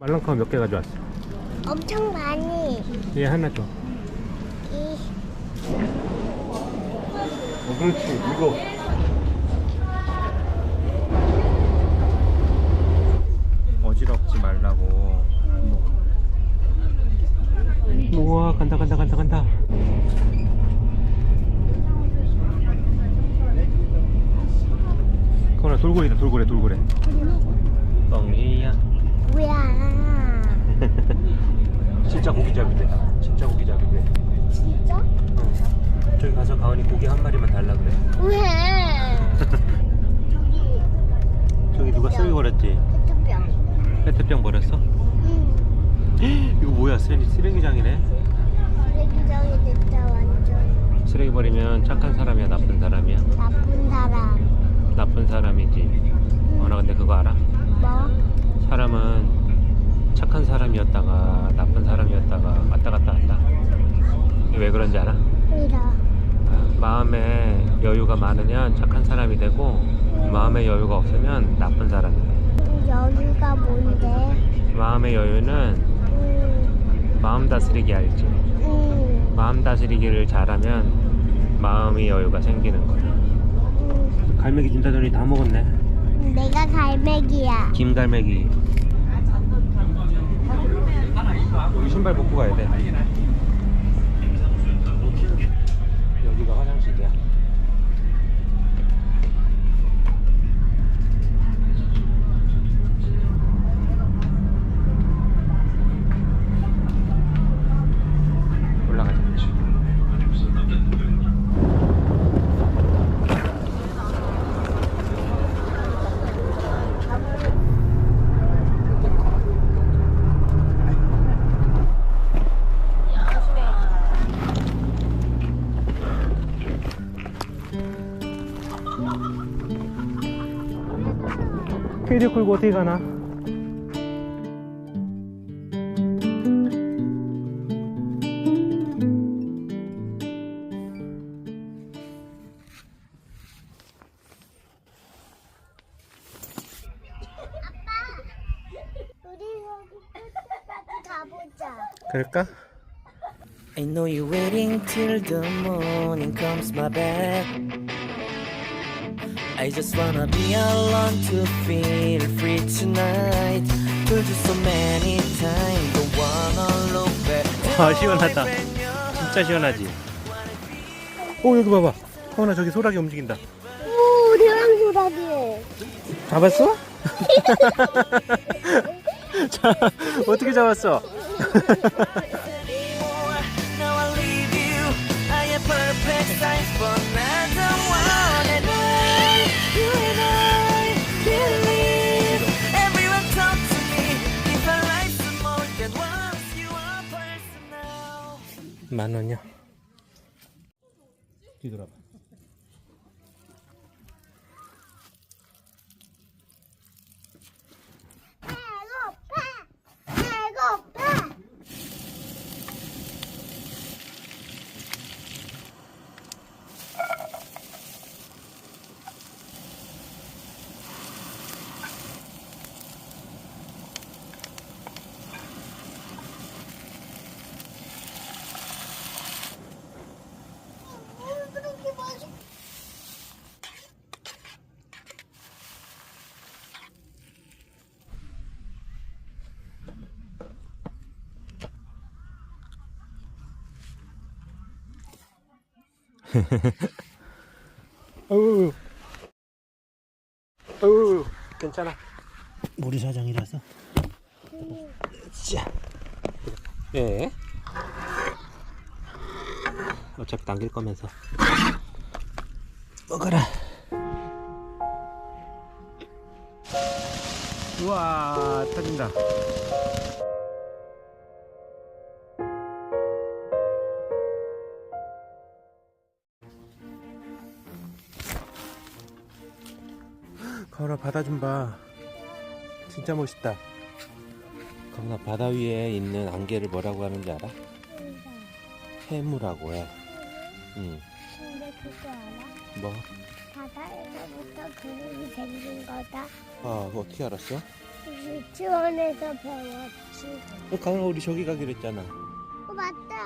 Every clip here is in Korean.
말랑카우 몇 개 가져왔어? 엄청 많이. 얘 하나 줘. 이 어, 그렇지. 이거. 어지럽지 말라고. 우와, 간다, 간다, 간다, 간다. 그거나 돌고래다, 돌고래, 돌고래. 뻥이야. 뭐야? 진짜 고기잡이래. 진짜 고기잡이래. 진짜? 저기 가서 가은이 고기 한 마리만 달라 그래. 왜? 저기 저기 누가 쓰레기 버렸지? 페트병. 페트병 버렸어? 응. 이거 뭐야? 쓰레기, 쓰레기장이네. 쓰레기장이 됐다 완전 쓰레기 버리면 착한 사람이야, 나쁜 사람이야? 나쁜 사람. 나쁜 사람이지. 어, 나 근데 그거 알아? 뭐? 사람은 착한 사람이었다가 나쁜 사람이었다가 왔다 갔다 한다. 왜 그런지 알아? 이라. 마음에 여유가 많으면 착한 사람이 되고 마음에 여유가 없으면 나쁜 사람이 돼. 여기가 뭔데? 마음의 여유는 음. 마음 다스리기 알지? 음. 마음 다스리기를 잘하면 마음의 여유가 생기는 거야. 음. 갈매기 진짜 전이 다 먹었네. 내가 갈매기야. 김갈매기. 여기 신발 벗고 가야 돼. 여기가 화장실이야. 캐리 끌고 어떻게 가나? 그럴까? I know you're waiting till the morning comes my back. I just wanna be alone to feel free tonight. Told you so many times, don't wanna look back. 아 시원하다. 진짜 시원하지. 오 여기 봐봐. 하은아 저기 소라기 움직인다. 오, 대왕 소라기. 잡았어? 자 어떻게 잡았어? Now I leave you. I am perfect size for another 만 원이야. 뒤돌아봐. 어우. 어우. 괜찮아. 우리 사장이라서. 자. 예. 어차피 남길 거면서. 먹어라. 우와, 터진다. 바다 좀 봐. 진짜 멋있다. 가은아 바다 위에 있는 안개를 뭐라고 하는지 알아? 해무라고 해. 응. 근데 그거 알아? 뭐? 바다에서부터 그림이 생긴 거다. 아, 그거 어떻게 알았어? 유치원에서 배웠지. 어, 강아 우리 저기 가기로 했잖아. 어, 맞다.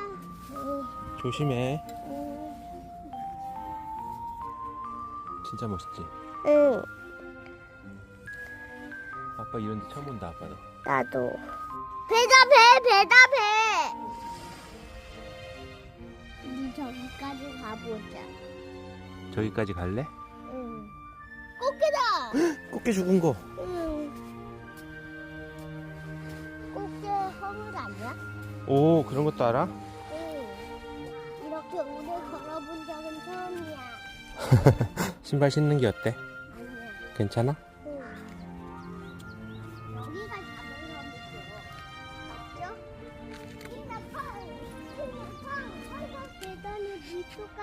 응. 조심해. 응. 진짜 멋있지. 응. 아빠 이런 데 처음 온다 아빠도. 나도. 배다 배, 배다 배. 우리 저기까지 가보자. 저기까지 갈래? 응. 꽃게다. 꽃게 죽은 거. 응. 꽃게 허물 아니야? 오 그런 것도 알아? 응. 이렇게 오래 걸어본 적은 처음이야. 신발 신는 게 어때? 아니야. 괜찮아?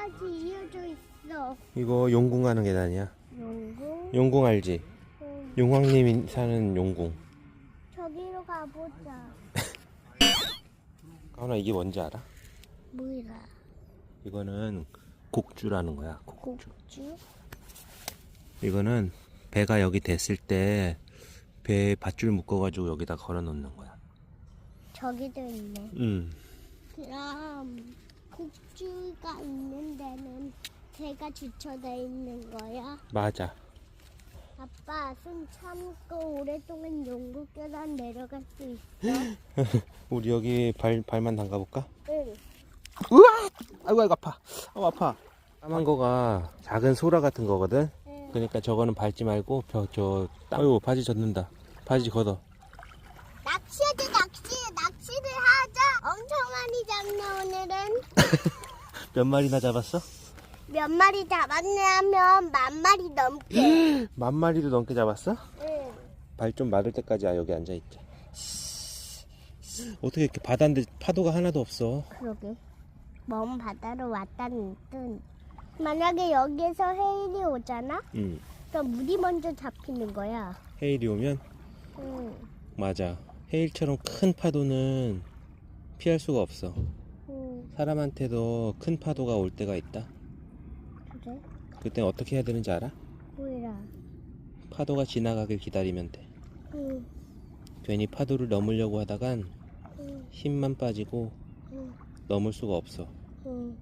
밑쪽까지 이어져 있어. 이거 용궁 가는 계단이야. 용궁? 용궁 알지? 응. 용왕님이 사는 용궁. 저기로 가보자. 가훈아 이게 뭔지 알아? 뭐이라? 이거는 곡주라는 거야. 곡주. 곡주? 이거는 배가 여기 됐을 때 배에 밧줄 묶어가지고 여기다 걸어 놓는 거야. 저기도 있네. 음. 그럼 곡주가 있는 데는 배가 주차돼 있는 거야? 맞아. 아빠 숨 참고 오랫동안 용국 계단 내려갈 수 있어? 우리 여기 발 발만 담가 볼까? 응. 우와! 아이고 아이고 아파. 어 아파. 까만 거가 작은 소라 같은 거거든. 응. 그러니까 저거는 밟지 말고 저 아이고 바지 젖는다. 바지 걷어. 낚시하자 낚시 낚시를 하자. 엄청 많이 잡네 오늘은. 몇 마리나 잡았어? 몇 마리 잡았냐면 만 마리 넘게. 만 마리도 넘게 잡았어? 응. 발 좀 마를 때까지 아 여기 앉아 있자. 어떻게 이렇게 바다인데 파도가 하나도 없어? 그러게. 먼 바다로 왔다는 뜻. 만약에 여기에서 해일이 오잖아? 응. 그럼 물이 먼저 잡히는 거야. 헤일이 오면 응. 맞아. 헤일처럼 큰 파도는 피할 수가 없어. 응. 사람한테도 큰 파도가 올 때가 있다. 그래? 그때 어떻게 해야 되는지 알아? 뭐이라? 파도가 지나가길 기다리면 돼. 응. 괜히 파도를 넘으려고 하다간 응. 힘만 빠지고 응. 넘을 수가 없어. 응.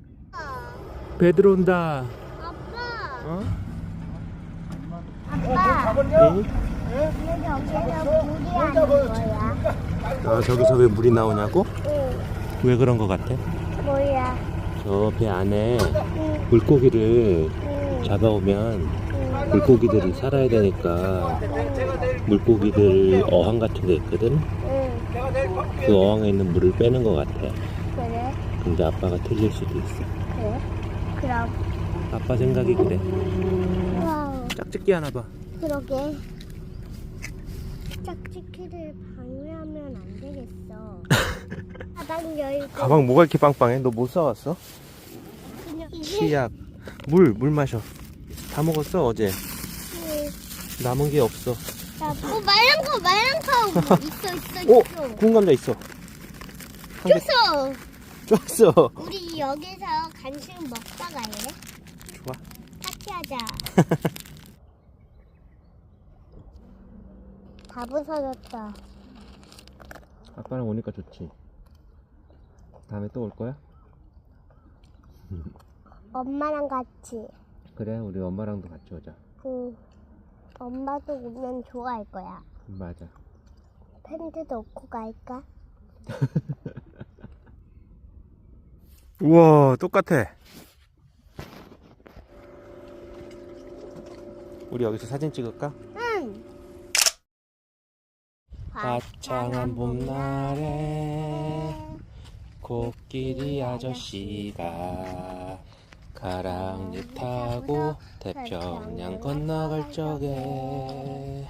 배 들어온다. 아빠! 어? 아빠! 응? 왜 저기에서 물이 하는 거야? 아 저기서 왜 물이 나오냐고? 응. 왜 그런 거 같아? 뭐야? 저 배 안에 응. 물고기를 응. 잡아오면 응. 물고기들이 살아야 되니까 물고기들 어항 같은 게 있거든. 응. 그 어항에 있는 물을 빼는 거 같아. 그래? 근데 아빠가 틀릴 수도 있어. 그래? 그럼. 아빠 생각이 그래. 와우. 짝짓기 하나 봐. 그러게. 짝짓기를 방해하면 안 되겠어. 가방 열고. 가방 뭐가 이렇게 빵빵해? 너뭐 사왔어? 그냥 치약. 물, 물 마셔. 다 먹었어, 어제. 남은 게 없어. 야, 어, 말랑 거, 말랑 거. 있어, 있어, 오! 있어. 구운 감자 있어. 한 개 줬어. 줬어. 우리 여기서 간식 먹다가 해. 좋아. 파티하자. 다 부서졌다. 아빠랑 오니까 좋지. 다음에 또 올 거야? 엄마랑 같이. 그래, 우리 엄마랑도 같이 오자. 그 엄마도 오면 좋아할 거야. 맞아. 팬트 넣고 갈까? 우와, 똑같아. 우리 여기서 사진 찍을까? 응. 화창한 봄날에 코끼리 아저씨가 가랑잎 타고 태평양 건너갈 적에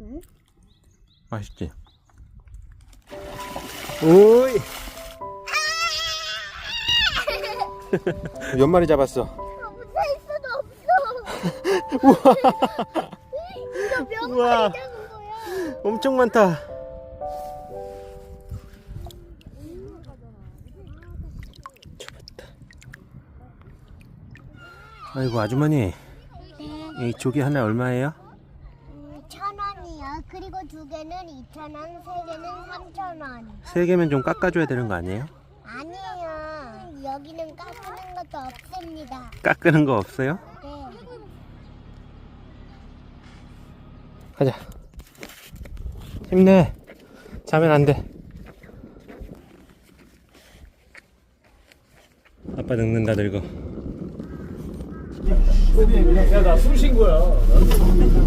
응? 맛있지? 오이 연말에 잡았어. 무사할 수도 없어. 우와, 우와. 엄청 많다. 잡았다. 아이고 아주머니, 이쪽이 하나 얼마예요? 음, 그리고 두 개는 이천 원, 세 개는 삼천 원. 세 개면 좀 깎아줘야 되는 거 아니에요? 아니에요. 여기는 깎는 것도 없습니다. 깎는 거 없어요? 네. 가자 힘내 자면 안 돼 아빠 늙는다 늙어 야, 나숨쉰 거야.